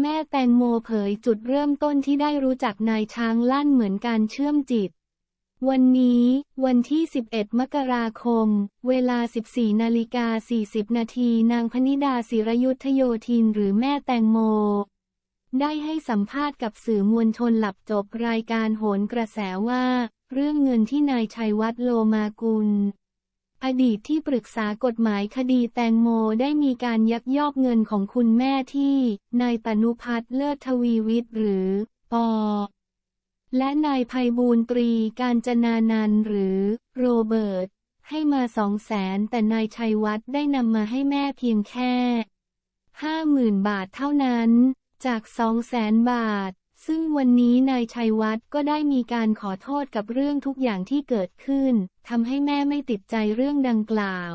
แม่แตงโมเผยจุดเริ่มต้นที่ได้รู้จักนายช้างลั่นเหมือนการเชื่อมจิต วันนี้ วันที่ 11 มกราคม เวลา 14 นาฬิกา 40 นาทีนางพนิดาศิรยุทธโยธินหรือแม่แตงโม ได้ให้สัมภาษณ์กับสื่อมวลชนหลับจบรายการโหนกระแสว่า เรื่องเงินที่นายชัยวัฒน์โลมากุล อดีตที่ปรึกษากฎหมายคดีแตงโมได้มีการยักยอกเงินของคุณแม่ที่ นายตนุพัฒน์เลิศทวีวิทย์หรือ ปอ และนายภัยบูลย์ตรีการจนานันหรือ โรเบิร์ต ให้มาสองแสนแต่นายชัยวัฒน์ได้นำมาให้แม่เพียงแค่ห้าหมื่นบาทเท่านั้น จากสองแสนบาท ซึ่งวันนี้นายชัยวัฒน์ก็ได้มีการขอโทษกับเรื่องทุกอย่างที่เกิดขึ้นทำให้แม่ไม่ติดใจเรื่องดังกล่าว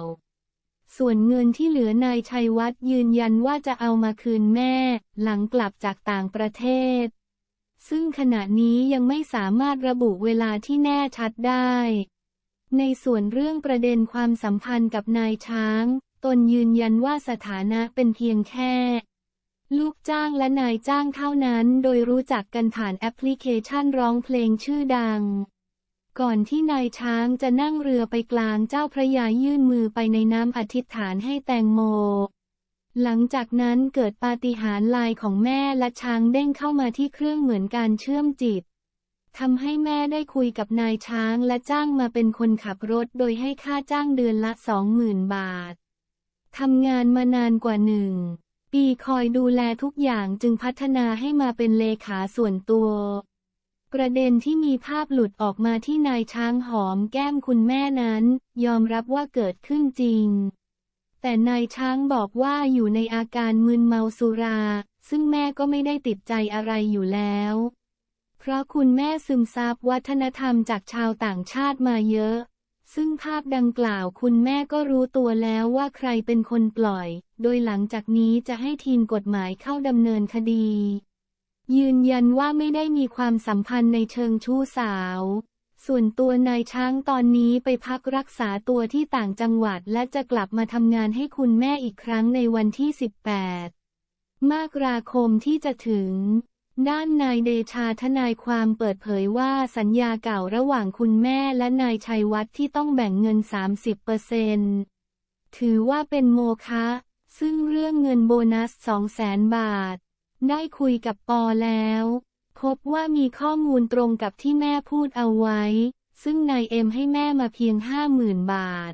ส่วนเงินที่เหลือนายชัยวัฒน์ยืนยันว่าจะเอามาคืนแม่ หลังกลับจากต่างประเทศ ซึ่งขณะนี้ยังไม่สามารถระบุเวลาที่แน่ชัดได้ ในส่วนเรื่องประเด็นความสัมพันธ์กับนายช้าง ตนยืนยันว่าสถานะเป็นเพียงแค่ ลูกจ้างและนายจ้างเท่านั้น โดยรู้จักกันผ่านแอปพลิเคชันร้องเพลงชื่อดัง ก่อนที่นายช้างจะนั่งเรือไปกลางเจ้าพระยายื่นมือไปในน้ำอธิษฐานให้แตงโม หลังจากนั้นเกิดปาฏิหาริย์ลายของแม่และช้างเด้งเข้ามาที่เครื่องเหมือนการเชื่อมจิตทำให้แม่ได้คุยกับนายช้างและจ้างมาเป็นคนขับรถโดยให้ค่าจ้างเดือนละสองหมื่นบาท ทำงานมานานกว่าหนึ่ง ปีคอยดูแลทุกอย่างจึงพัฒนาให้มาเป็นเลขาส่วนตัว ประเด็นที่มีภาพหลุดออกมาที่นายช้างหอมแก้มคุณแม่นั้น ยอมรับว่าเกิดขึ้นจริง แต่นายช้างบอกว่าอยู่ในอาการมึนเมาสุรา ซึ่งแม่ก็ไม่ได้ติดใจอะไรอยู่แล้ว เพราะคุณแม่ซึมซับวัฒนธรรมจากชาวต่างชาติมาเยอะ ซึ่งภาพดังกล่าวคุณแม่ก็รู้ตัวแล้วว่าใครเป็นคนปล่อย โดยหลังจากนี้จะให้ทีมกฎหมายเข้าดำเนินคดี ยืนยันว่าไม่ได้มีความสัมพันธ์ในเชิงชู้สาว ส่วนตัวนายช้างตอนนี้ไปพักรักษาตัวที่ต่างจังหวัดและจะกลับมาทำงานให้คุณแม่อีกครั้งในวันที่ 18 มกราคมที่จะถึง ด้านนายเดชาทนายความเปิดเผยว่าสัญญาเก่าระหว่างคุณแม่และนายชัยวัฒน์ที่ต้องแบ่งเงิน 30%เปอร์เซนต์ถือว่าเป็นโมฆะซึ่งเรื่องเงินโบนัส 200,000 บาท ได้คุยกับปอแล้ว พบว่ามีข้อมูลตรงกับที่แม่พูดเอาไว้ ซึ่งนายเอ็มให้แม่มาเพียง 50,000 บาท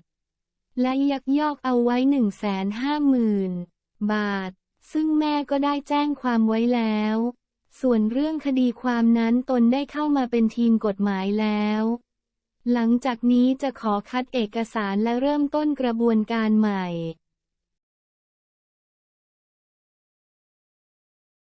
และยักยอกเอาไว้ 150,000 บาท ซึ่งแม่ก็ได้แจ้งความไว้แล้ว ส่วนเรื่องคดีความนั้นตนได้เข้ามาเป็นทีมกฎหมายแล้ว หลังจากนี้จะขอคัดเอกสารและเริ่มต้นกระบวนการใหม่